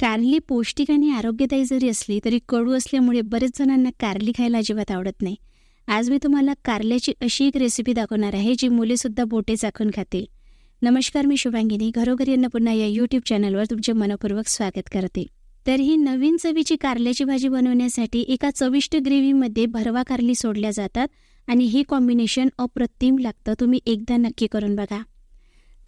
कारली पौष्टिक आणि आरोग्यदायी जरी असली तरी कडू असल्यामुळे बरेच जणांना कारली खायला अजिबात आवडत नाही. आज मी तुम्हाला कारल्याची अशी एक रेसिपी दाखवणार आहे जी मुलेसुद्धा बोटे चाखून खातील. नमस्कार मी शुभांगिनी. घरोघरी यांना पुन्हा या यूट्यूब चॅनलवर तुमचे मनपूर्वक स्वागत करते. तर ही नवीन चवीची कारल्याची भाजी बनवण्यासाठी एका चविष्ट ग्रेव्हीमध्ये भरवा कारली सोडल्या जातात आणि हे कॉम्बिनेशन अप्रतिम लागतं. तुम्ही एकदा नक्की करून बघा.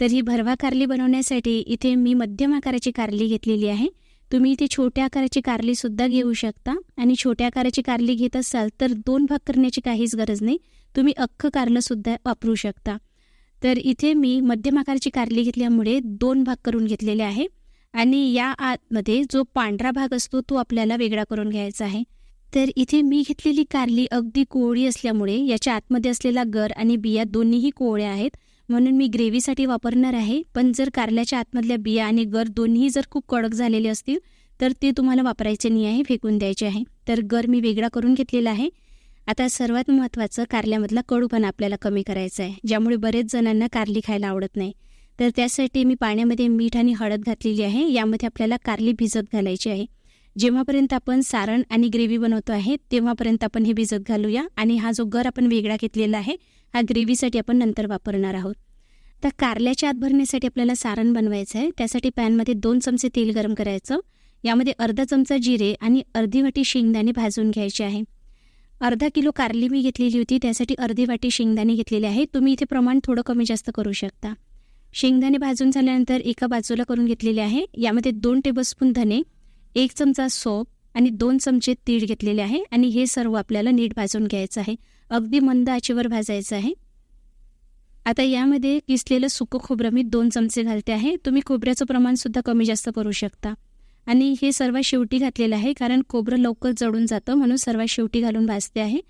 तर ही भरवा कारली बनवण्यासाठी इथे मी मध्यम आकाराची कारली घेतलेली आहे. तुम्ही इथे छोट्या आकाराची कारलीसुद्धा घेऊ शकता. आणि छोट्या आकाराची कारली घेत असाल तर दोन भाग करण्याची काहीच गरज नाही. तुम्ही अख्खं कारलंसुद्धा वापरू शकता. तर इथे मी मध्यम आकाराची कारली घेतल्यामुळे दोन भाग करून घेतलेले आहे. आणि या आतमध्ये जो पांढरा भाग असतो तो आपल्याला वेगळा करून घ्यायचा आहे. तर इथे मी घेतलेली कारली अगदी कोवळी असल्यामुळे याच्या आतमध्ये असलेला गर आणि बिया दोन्हीही कोवळ्या आहेत. म्हणून मी ग्रेव्हीसाठी वापरणार आहे. पण जर कारल्याच्या आतमधल्या बिया आणि गर दोन्ही जर खूप कडक झालेले असतील तर ते तुम्हाला वापरायचे नाही आहे फेकून द्यायचे आहे. तर गर मी वेगळा करून घेतलेला आहे. आता सर्वात महत्त्वाचं कारल्यामधला कडूपणा आपल्याला कमी करायचा आहे ज्यामुळे बरेच जणांना कारली खायला आवडत नाही. तर त्यासाठी मी पाण्यामध्ये मीठ आणि हळद घातलेली आहे यामध्ये आपल्याला कारली भिजत घालायची आहे. जेव्हापर्यंत आपण सारण आणि ग्रेव्ही बनवतो आहे तेव्हापर्यंत आपण हे भिजत घालूया आणि हा जो गर आपण वेगळा घेतलेला आहे हा ग्रेव्हीसाठी आपण नंतर वापरणार आहोत. तर कारल्याच्या आत भरण्यासाठी आपल्याला सारण बनवायचं आहे. त्यासाठी पॅनमध्ये दोन चमचे तेल गरम करायचं. यामध्ये अर्धा चमचा जिरे आणि अर्धी वाटी शेंगदाणे भाजून घ्यायचे आहे. अर्धा किलो कारली मी घेतलेली होती. त्यासाठी अर्धी वाटी शेंगदाणे घेतलेले आहे. तुम्ही इथे प्रमाण थोडं कमी जास्त करू शकता. शेंगदाणे भाजून झाल्यानंतर एका बाजूला करून घेतलेले आहे. यामध्ये दोन टेबलस्पून धने एक चमचा सोप आणि दोन चमचे तीळ घेतलेले आहे आणि हे सर्व आपल्याला नीट भाजून घ्यायचं आहे. अगदी मंद आचेवर भाजायचं आहे. आता यामध्ये किसलेलं सुकं खोबरं मी दोन चमचे घालते आहे. तुम्ही खोबऱ्याचं प्रमाणसुद्धा कमी जास्त करू शकता. आणि हे सर्वात शेवटी घातलेलं आहे कारण खोबरं लवकर जळून जातं म्हणून सर्वात शेवटी घालून भाजते आहे.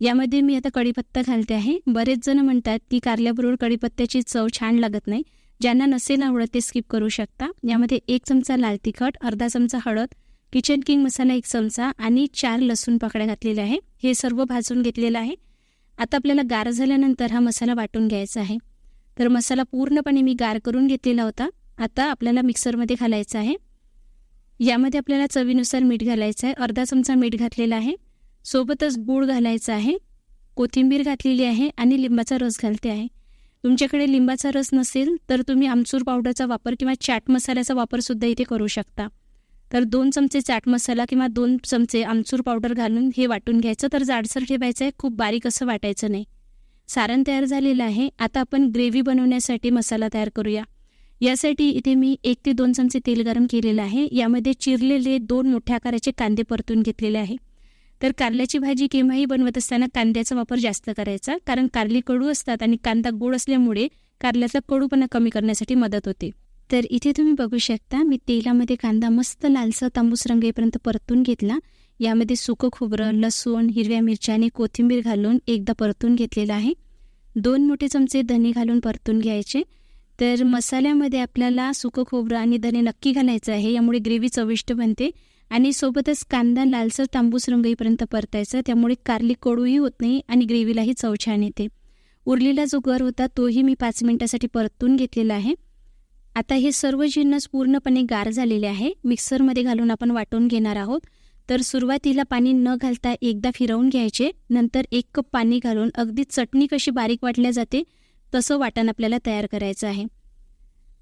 यामध्ये मी आता कढीपत्ता घालते आहे. बरेच जण म्हणतात की कारल्याबरोबर कढीपत्त्याची चव छान लागत नाही. ज्यांना नसेल आवडत ते स्किप करू शकता. यामध्ये एक चमचा लाल तिखट अर्धा चमचा हळद किचन किंग मसाला एक चमचा आणि चार लसूण पाकड्या घातलेल्या आहे. हे सर्व भाजून घेतलेलं आहे. आता आपल्याला गार झाल्यानंतर हा मसाला वाटून घ्यायचा आहे. तर मसाला पूर्णपणे मी गार करून घेतलेला होता. आता आपल्याला मिक्सरमध्ये घालायचा आहे. यामध्ये आपल्याला चवीनुसार मीठ घालायचं आहे. अर्धा चमचा मीठ घातलेला आहे. सोबतच गूळ घालायचा आहे. कोथिंबीर घातलेली आहे आणि लिंबाचा रस घालते आहे. तुमच्याकडे लिंबाचा रस नसेल तर तुम्ही आमचूर पावडरचा वापर किंवा चाट मसाल्याचा वापरसुद्धा इथे करू शकता. तर दोन चमचे चाट मसाला किंवा दोन चमचे आमचूर पावडर घालून हे वाटून घ्यायचं तर जाडसर ठेवायचं आहे खूप बारीक असं वाटायचं नाही. सारण तयार झालेलं आहे. आता आपण ग्रेव्ही बनवण्यासाठी मसाला तयार करूया. यासाठी इथे मी एक ते दोन चमचे तेल गरम केलेलं आहे. यामध्ये चिरलेले दोन मोठ्या आकाराचे कांदे परतून घेतलेले आहे. तर कारल्याची भाजी केव्हाही बनवत असताना कांद्याचा वापर जास्त करायचा कारण कारली कडू असतात आणि कांदा गोड असल्यामुळे कारल्याचा कडूपणा कमी करण्यासाठी मदत होते. तर इथे तुम्ही बघू शकता मी तेलामध्ये कांदा मस्त लालसा तांबूस रंग येईपर्यंत परतून घेतला. यामध्ये सुकं खोबरं लसूण हिरव्या मिरच्या आणि कोथिंबीर घालून एकदा परतून घेतलेलं आहे. दोन मोठे चमचे धने घालून परतून घ्यायचे. तर मसाल्यामध्ये आपल्याला सुकं खोबरं आणि धने नक्की घालायचं आहे यामुळे ग्रेव्ही चविष्ट बनते. आणि सोबतच कांदा लालसर तांबूस रंग येईपर्यंत परतायचा. त्यामुळे कारली कडूही होत नाही आणि ग्रेव्हीलाही चव छान येते. उरलेला जो गर होता तोही मी पाच मिनिटासाठी परतून घेतलेला आहे. आता हे सर्व जिन्नस पूर्णपणे गार झालेले आहे. मिक्सरमध्ये घालून आपण वाटून घेणार आहोत. तर सुरुवातीला पाणी न घालता एकदा फिरवून घ्यायचे. नंतर एक कप पाणी घालून अगदी चटणी कशी बारीक वाटल्या जाते तसं वाटण आपल्याला तयार करायचं आहे.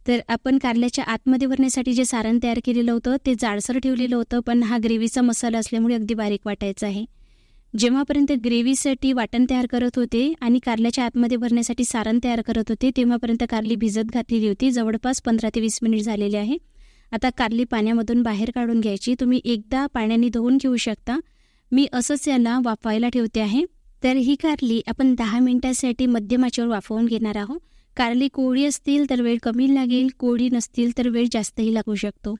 तर आपण कारल्याच्या आतमध्ये भरण्यासाठी जे सारण तयार केलेलं होतं ते जाडसर ठेवलेलं होतं पण हा ग्रेव्हीचा मसाला असल्यामुळे अगदी बारीक वाटायचा आहे. जेव्हापर्यंत ग्रेव्हीसाठी वाटण तयार करत होते आणि कारल्याच्या आतमध्ये भरण्यासाठी सारण तयार करत होते तेव्हापर्यंत कारली भिजत घातलेली होती. जवळपास पंधरा ते वीस मिनिट झालेले आहे. आता कारली पाण्यामधून बाहेर काढून घ्यायची. तुम्ही एकदा पाण्याने धुवून घेऊ शकता. मी असंच याला वाफवायला ठेवते आहे. तर ही कारली आपण दहा मिनिटासाठी मध्यम आचेवर वाफवून घेणार आहोत. कारली कोळी असतील तर वेळ कमी लागेल कोळी नसतील तर वेळ जास्तही लागू शकतो.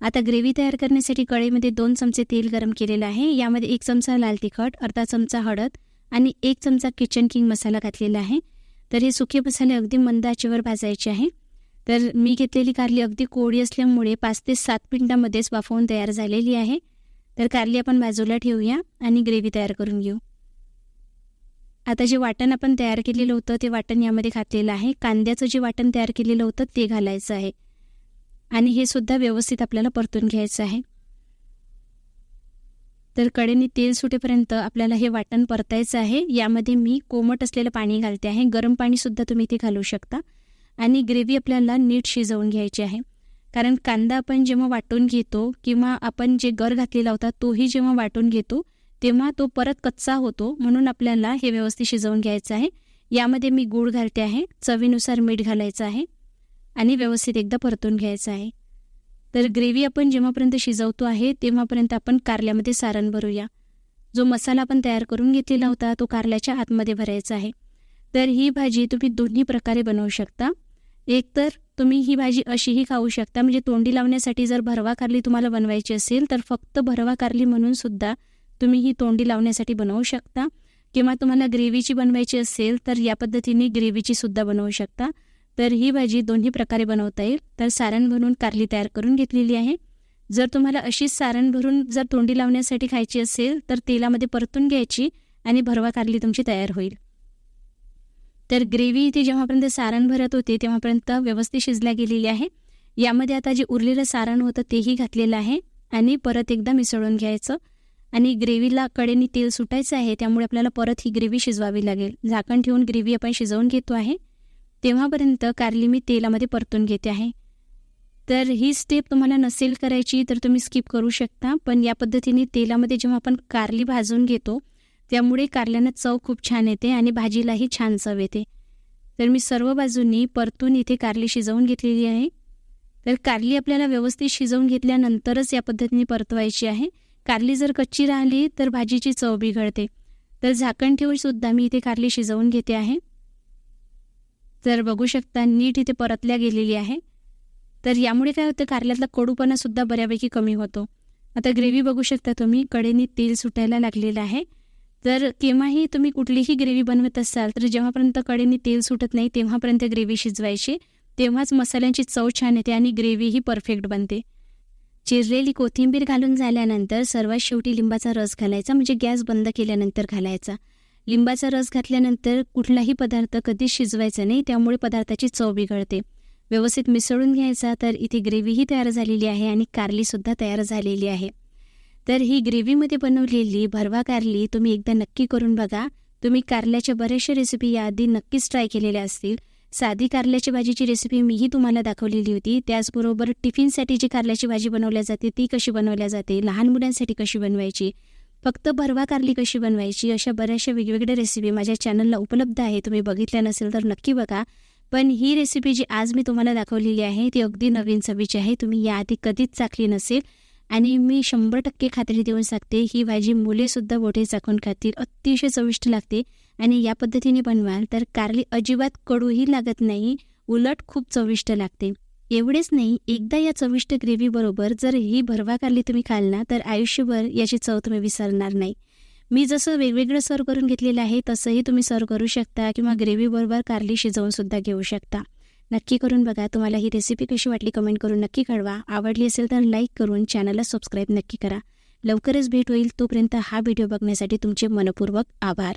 आता ग्रेव्ही तयार करण्यासाठी कढईमध्ये दोन चमचे तेल गरम केलेलं आहे. यामध्ये एक चमचा लाल तिखट अर्धा चमचा हळद आणि एक चमचा किचन किंग मसाला घातलेला आहे. तर हे सुके मसाले अगदी मंद आचेवर भाजायचे आहे. तर मी घेतलेली कारली अगदी कोळी असल्यामुळे पाच ते सात मिनिटांमध्येच वाफवून तयार झालेली आहे. तर कारली आपण बाजूला ठेवूया आणि ग्रेव्ही तयार करून घेऊ. आता जे वाटण आपण तयार केलेलं होतं ते वाटण यामध्ये घातलेलं आहे. कांद्याचं जे वाटण तयार केलेलं होतं ते घालायचं आहे. आणि हे सुद्धा व्यवस्थित आपल्याला परतून घ्यायचं आहे. तर कडेने तेल सुटेपर्यंत आपल्याला हे वाटण परतायचं आहे. यामध्ये मी कोमट असलेलं पाणी घालते आहे. गरम पाणीसुद्धा तुम्ही इथे घालू शकता. आणि ग्रेव्ही आपल्याला नीट शिजवून घ्यायची आहे. कारण कांदा आपण जेव्हा वाटून घेतो किंवा आपण जे गर घातलेला होता तोही जेव्हा वाटून घेतो तेव्हा तो परत कच्चा होतो म्हणून आपल्याला हे व्यवस्थित शिजवून घ्यायचं आहे. यामध्ये मी गूळ घालते आहे चवीनुसार मीठ घालायचं आहे आणि व्यवस्थित एकदा परतून घ्यायचं आहे. तर ग्रेव्ही आपण जेव्हापर्यंत शिजवतो आहे तेव्हापर्यंत आपण कारल्यामध्ये सारण भरूया. जो मसाला आपण तयार करून घेतलेला होता तो कारल्याच्या आतमध्ये भरायचा आहे. तर ही भाजी तुम्ही दोन्ही प्रकारे बनवू शकता. एकतर तुम्ही ही भाजी अशीही खाऊ शकता म्हणजे तोंडी लावण्यासाठी जर भरवा कारली तुम्हाला बनवायची असेल तर फक्त भरवा कारली म्हणून सुद्धा तुम्ही ही तोंडी लावण्यासाठी बनवू शकता किंवा तुम्हाला ग्रेव्हीची बनवायची असेल तर या पद्धतीने ग्रेव्हीची सुद्धा बनवू शकता. तर ही भाजी दोन्ही प्रकारे बनवता येईल. तर सारण भरून कारली तयार करून घेतलेली आहे. जर तुम्हाला अशीच सारण भरून जर तोंडी लावण्यासाठी खायची असेल तर तेलामध्ये परतून घ्यायची आणि भरवा कारली तुमची तयार होईल. तर ग्रेव्ही इथे जेव्हापर्यंत सारण भरत होते तेव्हापर्यंत व्यवस्थित शिजल्या गेलेली आहे. यामध्ये आता जे उरलेलं सारण होतं तेही घातलेलं आहे आणि परत एकदा मिसळून घ्यायचं. आणि ग्रेव्हीला कडेने तेल सुटायचं आहे त्यामुळे आपल्याला परत ही ग्रेव्ही शिजवावी लागेल. झाकण ठेवून ग्रेव्ही आपण शिजवून घेतो आहे. तेव्हापर्यंत कारली मी तेलामध्ये परतून घेते आहे. तर ही स्टेप तुम्हाला नसेल करायची तर तुम्ही स्किप करू शकता. पण या पद्धतीने तेलामध्ये जेव्हा आपण कारली भाजून घेतो त्यामुळे कारल्यानं चव खूप छान येते आणि भाजीलाही छान चव येते. तर मी सर्व बाजूंनी परतून इथे कारली शिजवून घेतलेली आहे. तर कारली आपल्याला व्यवस्थित शिजवून घेतल्यानंतरच या पद्धतीने परतवायची आहे. कारली जर कच्ची राहिली तर भाजीची चव बिघडते. तर झाकण ठेवून सुद्धा मी इथे कारली शिजवून घेते आहे. तर बघू शकता नीट इथे परतल्या गेलेली आहे. तर यामुळे काय होतं कारल्यातला कडूपणासुद्धा बऱ्यापैकी कमी होतो. आता ग्रेव्ही बघू शकता तुम्ही कडेनी तेल सुटायला लागलेलं आहे. तर केव्हाही तुम्ही कुठलीही ग्रेव्ही बनवत असाल तर जेव्हापर्यंत कडेनी तेल सुटत नाही तेव्हापर्यंत ग्रेव्ही शिजवायची. तेव्हाच मसाल्यांची चव छान येते आणि ग्रेव्हीही परफेक्ट बनते. चिरलेली कोथिंबीर घालून झाल्यानंतर सर्वात शेवटी लिंबाचा रस घालायचा म्हणजे गॅस बंद केल्यानंतर घालायचा. लिंबाचा रस घातल्यानंतर कुठलाही पदार्थ कधीच शिजवायचा नाही त्यामुळे पदार्थाची चव बिघडते. व्यवस्थित मिसळून घ्यायचा तर इथे ग्रेव्हीही तयार झालेली आहे आणि कारलीसुद्धा तयार झालेली आहे. तर ही ग्रेव्हीमध्ये बनवलेली भरवा कारली तुम्ही एकदा नक्की करून बघा. तुम्ही कारल्याच्या बऱ्याचशा रेसिपी याआधी नक्कीच ट्राय केलेल्या असतील. साधी कारल्याची भाजीची रेसिपी मीही तुम्हाला दाखवलेली होती. त्याचबरोबर टिफिनसाठी जी कारल्याची भाजी बनवल्या जाते ती कशी बनवल्या जाते लहान मुलांसाठी कशी बनवायची फक्त भरवा कारली कशी बनवायची अशा बऱ्याचशा वेगवेगळ्या रेसिपी माझ्या चॅनलला उपलब्ध आहे. तुम्ही बघितल्या नसेल तर नक्की बघा. पण ही रेसिपी जी आज मी तुम्हाला दाखवलेली आहे ती अगदी नवीन चवीची आहे. तुम्ही याआधी कधीच चाखली नसेल. आणि मी शंभर टक्के खात्री देऊन सांगते ही भाजी मुलेसुद्धा बोटे चाकून खातील अतिशय चविष्ट लागते. आणि या पद्धतीने बनवाल तर कारली अजिबात कडूही लागत नाही उलट खूप चविष्ट लागते. एवढेच नाही एकदा या चविष्ट ग्रेव्हीबरोबर जर ही भरवा कारली तुम्ही खाल ना तर आयुष्यभर याची चव तुम्ही विसरणार नाही. मी जसं वेगवेगळं सर्व करून घेतलेलं आहे तसंही तुम्ही सर्व करू शकता किंवा ग्रेव्हीबरोबर कारली शिजवून सुद्धा घेऊ शकता. नक्की करून बघा. तुम्हाला ही रेसिपी कशी वाटली कमेंट करून नक्की कळवा. आवडली असेल तर लाईक करून चॅनलला सबस्क्राईब नक्की करा. लवकरच भेट होईल. तोपर्यंत हा व्हिडिओ बघण्यासाठी तुमचे मनपूर्वक आभार.